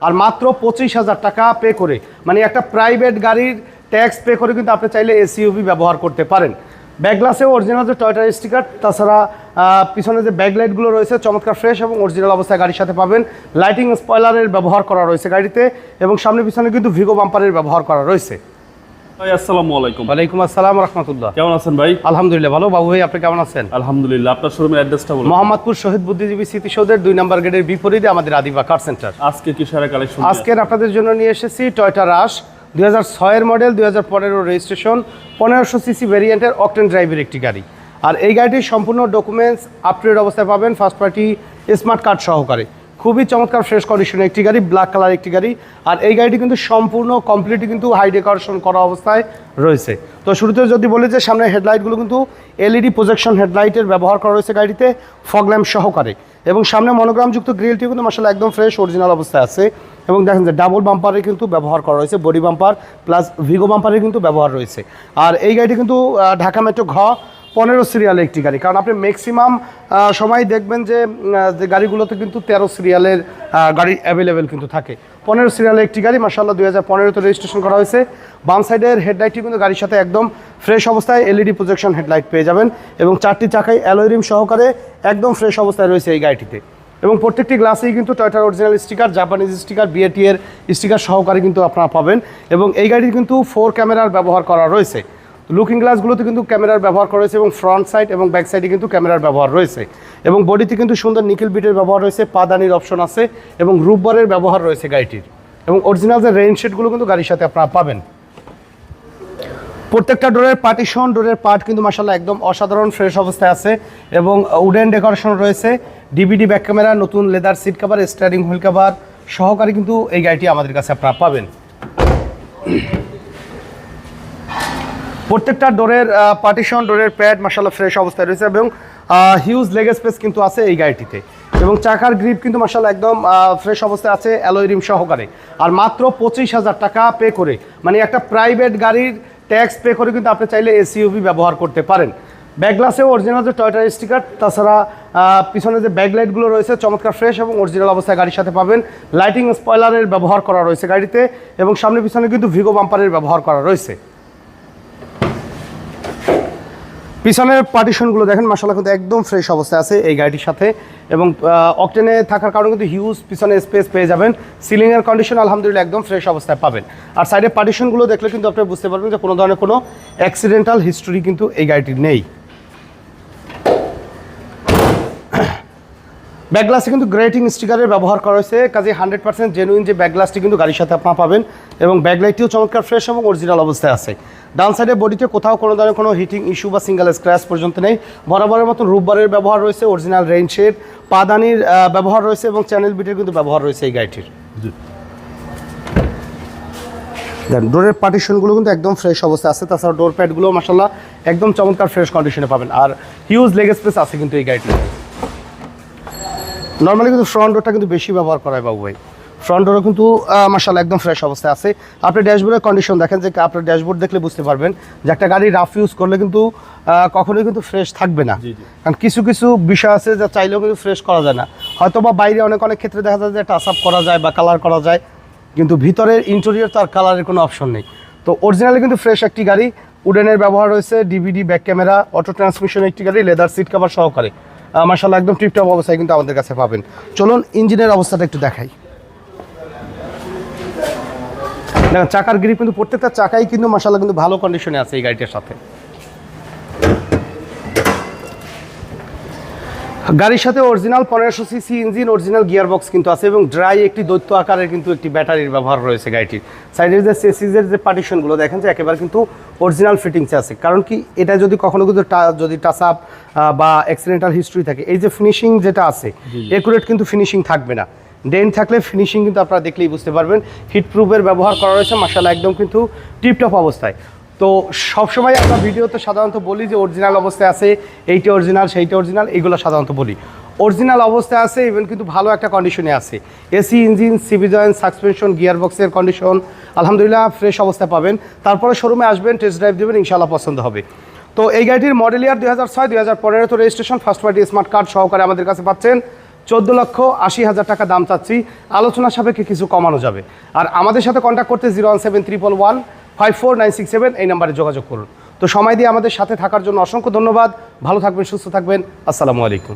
আর মাত্র পঁচিশ হাজার টাকা পে করে। মানে একটা প্রাইভেট গাড়ির ট্যাক্স পে করে কিন্তু আপনি চাইলে এসইউভি ব্যবহার করতে পারেন। ব্যাকগ্লাসেও অরিজিনাল যে টয়টার স্টিকার তাছাড়া পিছনে যে ব্যাকলাইটগুলো রয়েছে, চমৎকার ফ্রেশ এবং অরিজিনাল অবস্থায় গাড়ির সাথে পাবেন। লাইটিং স্পয়লারের ব্যবহার করা রয়েছে গাড়িতে এবং সামনে পিছনে কিন্তু ভিগো বাম্পারের ব্যবহার করা রয়েছে। আসসালামু আলাইকুম। ওয়ালাইকুম আসসালাম রহমতুল্লাহ। কেমন আছেন ভাই? আলহামদুলিল্লাহ ভালো। বাবু ভাই আপনি কেমন আছেন? আলহামদুলিল্লাহ আপনার শোরুমের অ্যাড্রেসটা বলুন। মোহাম্মদপুর শহীদ বুদ্ধিজীবী স্মৃতিসৌধের দুই নম্বর গেটের বিপরীতে আমাদের আদিবা কার সেন্টার আজকে কি সারা কালেকশন আজকের আপনাদের জন্য নিয়ে এসেছি টয়টা রাশ দুই হাজার ছয়ের মডেল দুই হাজার পনেরো রেজিস্ট্রেশন পনেরোশো সিসি ভেরিয়েন্টের অকটেন ড্রাইভের একটি গাড়ি। আর এই গাড়িটির সম্পূর্ণ ডকুমেন্টস আপটুডেট অবস্থায় পাবেন ফার্স্ট পার্টি স্মার্ট কার্ড সহকারে। খুবই চমৎকার ফ্রেশ কন্ডিশনে একটি গাড়ি ব্ল্যাক কালার একটি গাড়ি। আর এই গাড়িটি কিন্তু সম্পূর্ণ কমপ্লিটলি কিন্তু হাই ডেকোরেশন করা অবস্থায় রয়েছে। তো শুরুতে যদি বলি যে সামনে হেডলাইটগুলো কিন্তু এলইডি প্রজেকশন হেডলাইটের ব্যবহার করা রয়েছে গাড়িতে ফগ ল্যাম্প সহকারে। এবং সামনে মনোগ্রামযুক্ত গ্রিলটি কিন্তু মাসাল একদম ফ্রেশ অরিজিনাল অবস্থায় আছে। এবং দেখেন যে ডাবল বাম্পারের কিন্তু ব্যবহার করা রয়েছে বডি বাম্পার প্লাস ভিগো বাম্পারের কিন্তু ব্যবহার রয়েছে। আর এই গাড়িটি কিন্তু ঢাকা মেট্রো ঘ পনেরো সিরিয়ালের একটি গাড়ি। কারণ আপনি ম্যাক্সিমাম সময় দেখবেন যে গাড়িগুলোতে কিন্তু তেরো সিরিয়ালের গাড়ি অ্যাভেলেবেল কিন্তু থাকে। পনেরো সিরিয়ালের একটি গাড়ি মার্শাল্লাহ দুই হাজার পনেরোতে রেজিস্ট্রেশন করা হয়েছে। বাম সাইডের হেডলাইটটি কিন্তু গাড়ির সাথে একদম ফ্রেশ অবস্থায় এলইডি প্রজেকশন হেডলাইট পেয়ে যাবেন এবং চারটি চাকায় অ্যালোরিম সহকারে একদম ফ্রেশ অবস্থায় রয়েছে এই গাড়িটিতে। এবং প্রত্যেকটি গ্লাসেই কিন্তু টয়টার original sticker Japanese sticker BAT এর স্টিকার সহকারে কিন্তু আপনারা পাবেন। এবং এই গাড়ির কিন্তু ফোর ক্যামেরার ব্যবহার করা রয়েছে। লুকিং গ্লাসগুলোতে কিন্তু ক্যামেরার ব্যবহার করা রয়েছে এবং ফ্রন্ট সাইড এবং ব্যাক সাইডে কিন্তু ক্যামেরার ব্যবহার রয়েছে। এবং বডিতে কিন্তু সুন্দর নিকেল বিটের ব্যবহার রয়েছে, পাদানির অপশন আছে এবং রূপবারের ব্যবহার রয়েছে গাড়িটির। এবং অরিজিনাল যে রেইন শেডগুলো কিন্তু গাড়ির সাথে আপনারা পাবেন। প্রত্যেকটা ডোরের পার্টিশন ডোরের পার্ট কিন্তু মাসাল্লাহ একদম অসাধারণ ফ্রেশ অবস্থায় আছে এবং উডেন ডেকোরেশন রয়েছে। ডিভিডি ব্যাক ক্যামেরা নতুন leather seat cover steering wheel cover সহকারে কিন্তু এই গাড়িটি আমাদের কাছে আপনারা পাবেন। প্রত্যেকটা ডোরের পার্টিশন ডোরের প্যাড মাসাল্লাহ ফ্রেশ অবস্থায় রয়েছে এবং হিউজ লেগ স্পেস কিন্তু আছে এই গাড়িটিতে। এবং চাকার গ্রিপ কিন্তু মাসাল্লাহ একদম ফ্রেশ অবস্থায় আছে রিম সহকারে। আর মাত্র পঁচিশ হাজার টাকা পে করে। মানে একটা প্রাইভেট গাড়ির ট্যাক্স পে করে কিন্তু আপনি চাইলে এসইউভি ব্যবহার করতে পারেন। ব্যাকগ্লাসেও অরিজিনাল যে টয়টার স্টিকার তাছাড়া পিছনে যে ব্যাকলাইটগুলো রয়েছে, চমৎকার ফ্রেশ এবং অরিজিনাল অবস্থায় গাড়ির সাথে পাবেন। লাইটিং স্পয়লারের ব্যবহার করা রয়েছে গাড়িতে এবং সামনে পিছনে কিন্তু ভিগো বাম্পারের ব্যবহার করা রয়েছে। পিছনের পার্টিশনগুলো দেখেন মাসাল্লাহ কিন্তু একদম ফ্রেশ অবস্থায় আছে এই গাড়িটির সাথে। এবং অকটেনে থাকার কারণে কিন্তু হিউজ পিছনে স্পেস পেয়ে যাবেন। সিলিংয়ের কন্ডিশন আলহামদুলিল্লাহ একদম ফ্রেশ অবস্থায় পাবেন। আর সাইডের পার্টিশনগুলো দেখলে কিন্তু আপনি বুঝতে পারবেন যে কোনো ধরনের কোনো অ্যাক্সিডেন্টাল হিস্টোরি কিন্তু এই গাড়িটির নেই। ব্যাকগ্লাসে কিন্তু গ্রেটিং স্টিকারের ব্যবহার করা হয়েছে। কাজে হান্ড্রেড পার্সেন্ট জেনুইন যে ব্যাকগ্লাসটি কিন্তু গাড়ির সাথে আপনারা পাবেন এবং ব্যাকলাইটটিও চমৎকার ফ্রেশ এবং অরিজিনাল অবস্থায় আছে। ডান সাইডে বডিতে কোথাও কোনো ধরনের কোনো হিটিং ইস্যু বা সিঙ্গেল স্ক্র্যাচ পর্যন্ত নেই। বরাবরের মতো রূপবারের ব্যবহার রয়েছে অরিজিনাল শেড পাদানির ব্যবহার রয়েছে এবং চ্যানেল বিটের কিন্তু ব্যবহার রয়েছে এই গাড়িটির। দেন ডোরের পার্টিশনগুলো কিন্তু একদম ফ্রেশ অবস্থায় আছে। তাছাড়া ডোর প্যাডগুলো মাসাল্লাহ একদম চমৎকার ফ্রেশ কন্ডিশনে পাবেন। আর হিউজ লেগ স্পেস আছে কিন্তু এই গাড়িটিতে নর্মালি কিন্তু ফ্রন্ট ডোরটা কিন্তু বেশি ব্যবহার করা হয় বাবু ভাই। ফ্রন্ট ডোরও কিন্তু মার্শাল একদম ফ্রেশ অবস্থায় আছে। আপনি ড্যাশবোর্ডের কন্ডিশন দেখেন যে আপনার ড্যাশবোর্ড দেখলে বুঝতে পারবেন যে একটা গাড়ি রাফ ইউজ করলে কিন্তু কখনোই কিন্তু ফ্রেশ থাকবে না। কারণ কিছু কিছু বিষয় আছে যা চাইলেও কিন্তু ফ্রেশ করা যায় না। হয়তো বা বাইরে অনেক অনেক ক্ষেত্রে দেখা যায় যে টাচ আপ করা যায় বা কালার করা যায় কিন্তু ভিতরের ইন্টেরিয়র তার কালারের কোনো অপশন নেই। তো অরিজিনালি কিন্তু ফ্রেশ একটি গাড়ি উডেনের ব্যবহার রয়েছে DVD back camera auto transmission একটি গাড়ি লেদার সিট কভার সহকারে। মার্শাল্লাহ একদম টিপটপ অবস্থায় কিন্তু আমাদের কাছে পাবেন। চলুন ইঞ্জিনের অবস্থাটা একটু দেখাই। দেখেন, চাকার গ্রিপ কিন্তু প্রত্যেকটা চাকাই কিন্তু মার্শাল্লাহ কিন্তু ভালো কন্ডিশনে আছে এই গাড়িটার সাথে। গাড়ির সাথে অরিজিনাল পনেরোশো CC engine original gear box কিন্তু আছে এবং ড্রাই একটি দৈত্য আকারের কিন্তু একটি ব্যাটারির ব্যবহার রয়েছে গাড়িটির। সাইডের যে সেসিসের যে পার্টিশনগুলো দেখেন যে একেবারে কিন্তু অরিজিনাল ফিটিংসে আছে। কারণ কি এটা যদি কখনো কিন্তু যদি টাচ আপ বা অ্যাক্সিডেন্টাল হিস্ট্রি থাকে এই যে ফিনিশিং যেটা আছে একুরেট কিন্তু ফিনিশিং থাকবে না। ডেন থাকলে ফিনিশিং কিন্তু আপনারা দেখলেই বুঝতে পারবেন। হিট প্রুফের ব্যবহার করা রয়েছে মাসালা একদম কিন্তু টিপটপ অবস্থায়। তো সবসময় আমরা ভিডিওতে সাধারণত বলি যে অরিজিনাল অবস্থায় আছে, এইটা অরিজিনাল সেইটা অরিজিনাল এগুলো সাধারণত বলি। অরিজিনাল অবস্থায় আছে ইভেন কিন্তু ভালো একটা কন্ডিশনে আছে। AC engine CV joint suspension gear বক্সের কন্ডিশন আলহামদুলিল্লাহ ফ্রেশ অবস্থায় পাবেন। তারপরে শোরুমে আসবেন টেস্ট ড্রাইভ দেবেন ইনশাল্লাহ পছন্দ হবে। তো এই গাড়িটির মডেল ইয়ার দুই হাজার ছয়, দুই হাজার পনেরো তো registration first party smart card সহকারে আমাদের কাছে পাচ্ছেন। চোদ্দ লক্ষ আশি হাজার টাকা দাম চাচ্ছি। আলোচনা সাপেক্ষে কিছু কমানো যাবে। আর আমাদের সাথে কন্ট্যাক্ট করতে zero one seven triple one five four nine six seven এই নাম্বারে যোগাযোগ করুন। তো সময় দিয়ে আমাদের সাথে থাকার জন্য অসংখ্য ধন্যবাদ। ভালো থাকবেন, সুস্থ থাকবেন। আসসালামু আলাইকুম।